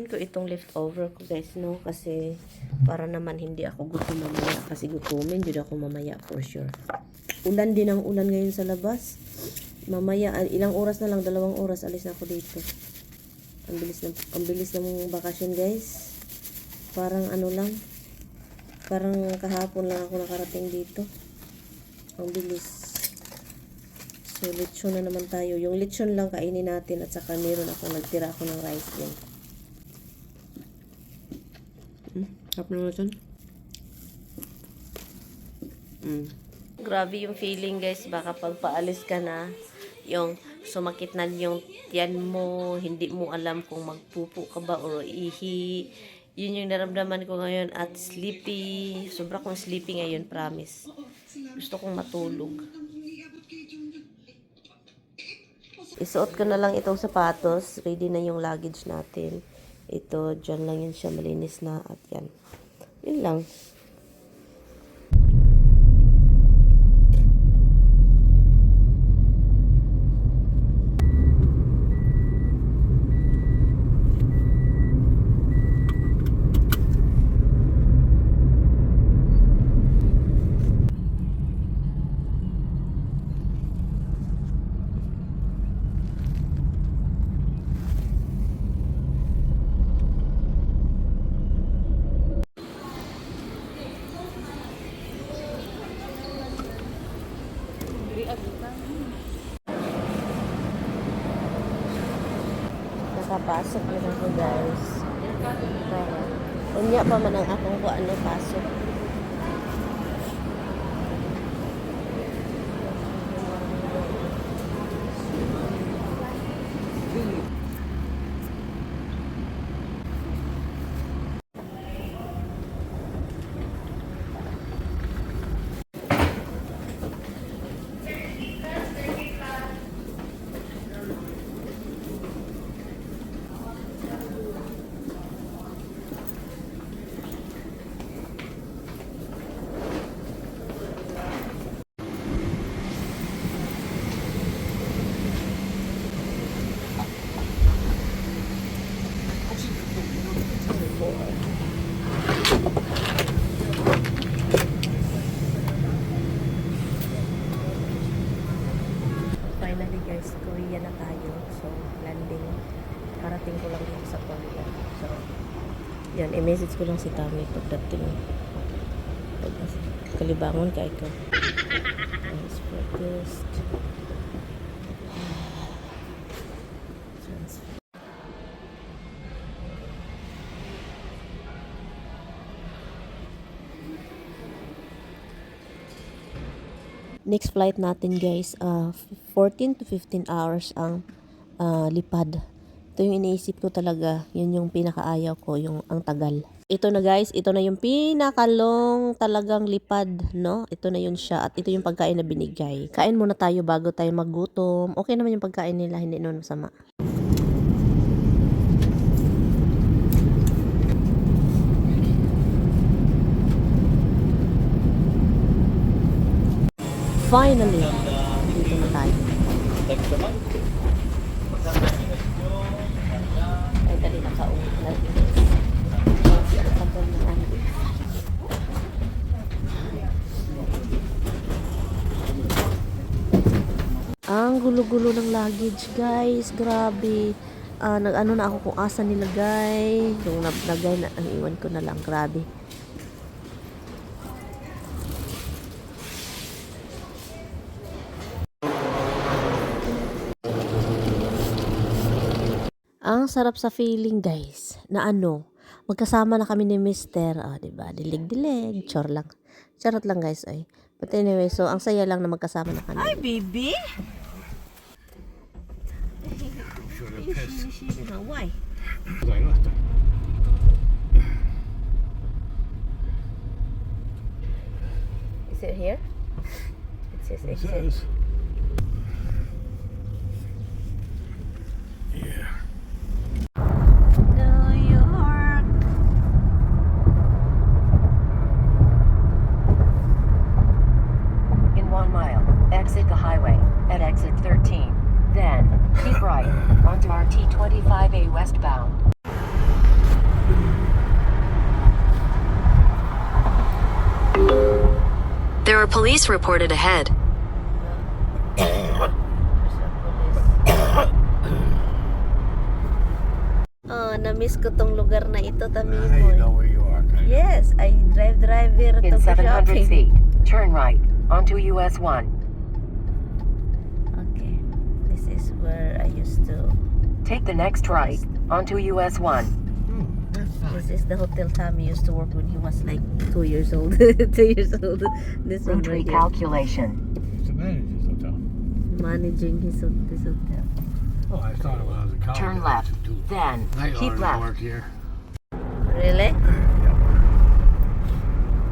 Kukunin ko itong leftover ko guys, no? Kasi para naman hindi ako gutom mamaya. Kasi gutumin din ako mamaya for sure. Ulan din ang ulan ngayon sa labas. Mamaya, ah, ilang oras na lang, dalawang oras, alis na ako dito. Ang bilis ng, ang bilis ng bakasyon guys. Parang ano lang. Parang kahapon lang ako nakarating dito. Ang bilis. So, lechon na naman tayo. Yung lechon lang kainin natin at saka meron ako, nagtira ako ng rice din. Sarap ng lechon. Mm. Grabe yung feeling guys, baka pag paalis ka na, yung sumakit na yung tiyan mo, hindi mo alam kung magpupo ka ba o ihi. Yun yung naramdaman ko ngayon at sleepy. Sobra kong sleepy ngayon, promise. Gusto kong matulog. Isuot ko na lang itong sapatos. Ready na yung luggage natin. Ito, dyan lang yun siya. Malinis na. At yan. Yun lang. Nakapasok na ako guys. Para. Unya pa man ang akong kung ano pasok. Finally guys, Korea na tayo. So, landing. Karating ko lang dito sa Korea. So, yan, i-message ko lang si Tami pagdating. Pag kalibangon for this. Transfer. Next flight natin guys, uh, 14 to 15 hours ang ah, lipad. Ito yung iniisip ko talaga, yun yung pinakaayaw ko, yung ang tagal. Ito na guys, ito na yung pinakalong talagang lipad, no? Ito na yun siya at ito yung pagkain na binigay. Kain muna tayo bago tayo magutom. Okay naman yung pagkain nila, hindi naman masama. Finally, dito na tayo. Ay, dali na kauwi na. Tagal na ano. Ang gulo-gulo ng luggage, guys. Grabe. Ah, nag-ano na ako kung asa nilagay. Yung naglagay na, ang iwan ko na lang. Grabe. Ang sarap sa feeling, guys, na ano, magkasama na kami ni Mister, ah, 'di ba? Dilig-dilig, chor lang. Charot lang, guys, ay. But anyway, so ang saya lang na magkasama na kami. Hi, baby. Why? Is it here? It says It exit. says. Yeah. New York. In one mile, exit the highway at exit 13. Then, keep right onto RT 25A westbound. Police reported ahead. Oh, na-miss ko tong lugar na ito, Now Tami ah, you know mo. where you are, kind of. Yes, I drive drive here In 700 shopping. feet, turn right onto US 1. Okay, this is where I used to. Take the next right onto US 1. That's This is the hotel Tommy used to work when he was like two years old. two years old. This one Route right here. recalculation. It's a manager's hotel. Managing his, this hotel. Oh, I thought it when I was in college. Turn I left. used to do Then night keep laundry left. work here. Really? Yep.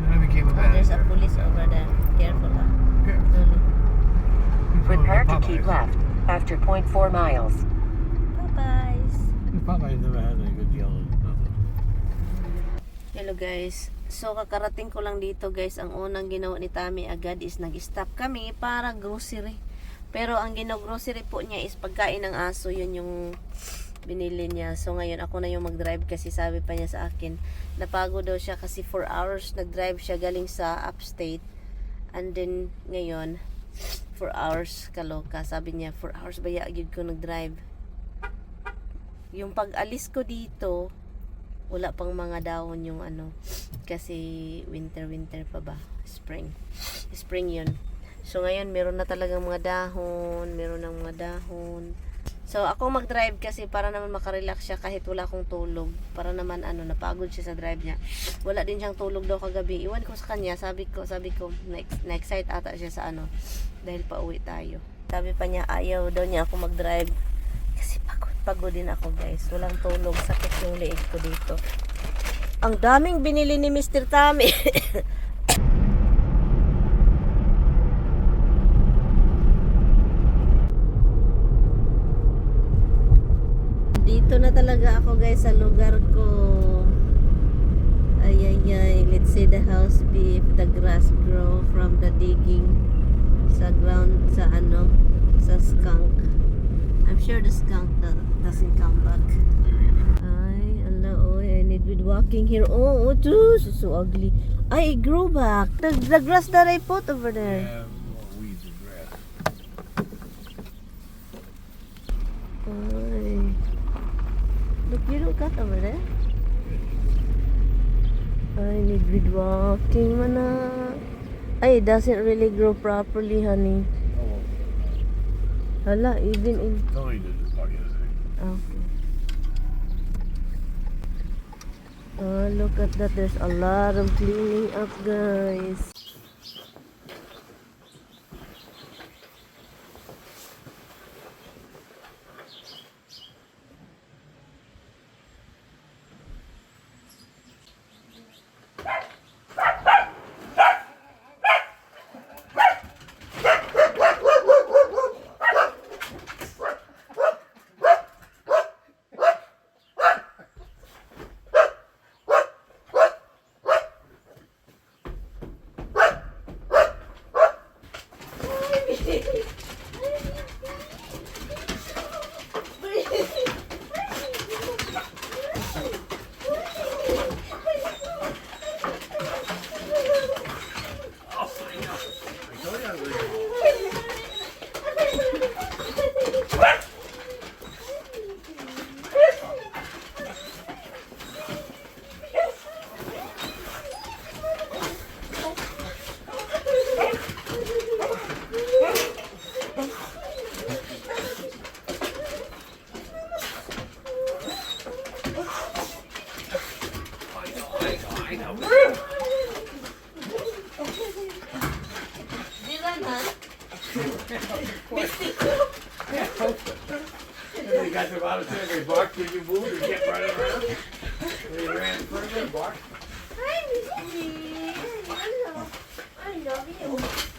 Then I became a Oh, there's a manager. police over there. Careful, ah. Yeah. Slowly. Prepare to Popeyes. keep left after 0.4 miles. Bye-bye. Popeyes never had any good deal. Hello guys. So kakarating ko lang dito guys, ang unang ginawa ni Tami agad is nag-stop kami para grocery. Pero ang gino-grocery po niya is pagkain ng aso, yun yung binili niya. So ngayon ako na yung mag-drive kasi sabi pa niya sa akin, napagod daw siya kasi 4 hours nag-drive siya galing sa upstate. And then ngayon, 4 hours kaloka. Sabi niya, 4 hours ba yagid ko nag-drive. Yung pag-alis ko dito, wala pang mga dahon yung ano kasi winter winter pa ba? Spring. Spring yun. So ngayon meron na talagang mga dahon meron ng mga dahon. So ako mag-drive kasi para naman makarelax siya kahit wala akong tulog. Para naman ano napagod siya sa drive niya. Wala din siyang tulog daw kagabi. Iwan ko sa kanya sabi ko sabi ko na- na-excite ata siya sa ano dahil pauwi tayo. Sabi pa niya ayaw daw niya ako mag-drive. Kasi pagod pagod din ako guys. Walang tulog. Sakit yung leeg ko dito. Ang daming binili ni Mr. Tami dito na talaga ako guys sa lugar ko. Ay ay ay. Let's see the house be if the grass grow from the digging I'm sure the skunk doesn't come back ay ala oy I need with walking here oh oh this is so ugly ay it grew back the, the grass that I put over there Yeah, more weeds and grass. Ay. Look, you don't cut over there. I need with walking mana. Ay, it doesn't really grow properly, honey. Hala, even in... Tony did this yesterday. Okay. Oh, look at that. There's a lot of cleaning up, guys. They got them out of there, they barked, did you move, they kept running around? They ran further, barked. Hi, Missy. Hello. I love you.